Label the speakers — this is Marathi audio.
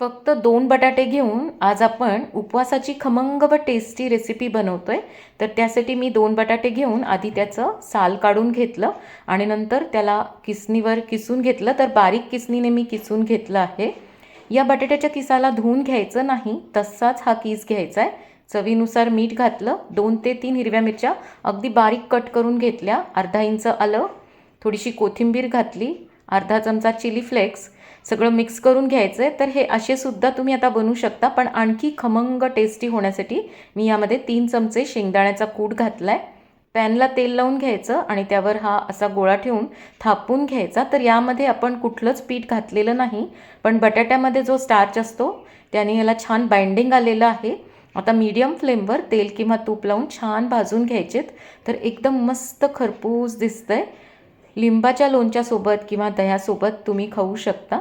Speaker 1: फक्त दोन बटाटे घेऊन आज आपण उपवासाची खमंग व टेस्टी रेसिपी बनवतो आहे तर त्यासाठी मी दोन बटाटे घेऊन आधी त्याचं साल काढून घेतलं आणि नंतर त्याला किसणीवर किसून घेतलं. तर बारीक किसणीने मी किसून घेतलं आहे. या बटाट्याच्या किसाला धुवून घ्यायचं नाही. तसाच हा किस घ्यायचा आहे. चवीनुसार मीठ घातलं. दोन ते तीन हिरव्या मिरच्या अगदी बारीक कट करून घेतल्या. अर्धा इंच आलं. थोडीशी कोथिंबीर घातली. अर्धा चमचा चिली फ्लेक्स. सगळं मिक्स करून घ्यायचं आहे तर हे असे सुद्धा तुम्ही आता बनवू शकता. पण आणखी खमंग टेस्टी होण्यासाठी मी यामध्ये तीन चमचे शेंगदाण्याचा कूट घातला आहे पॅनला तेल लावून घ्यायचं आणि त्यावर हा असा गोळा ठेवून थापून घ्यायचा. तर यामध्ये आपण कुठलंच पीठ घातलेलं नाही पण बटाट्यामध्ये जो स्टार्च असतो त्याने याला छान बाइंडिंग आलेलं आहे. आता मीडियम फ्लेमवर तेल किंवा तूप लावून छान भाजून घ्यायचेत. तर एकदम मस्त खरपूस दिसतंय. लिंबाच्या लोणच्यासोबत किंवा दह्यासोबत तुम्ही खाऊ शकता.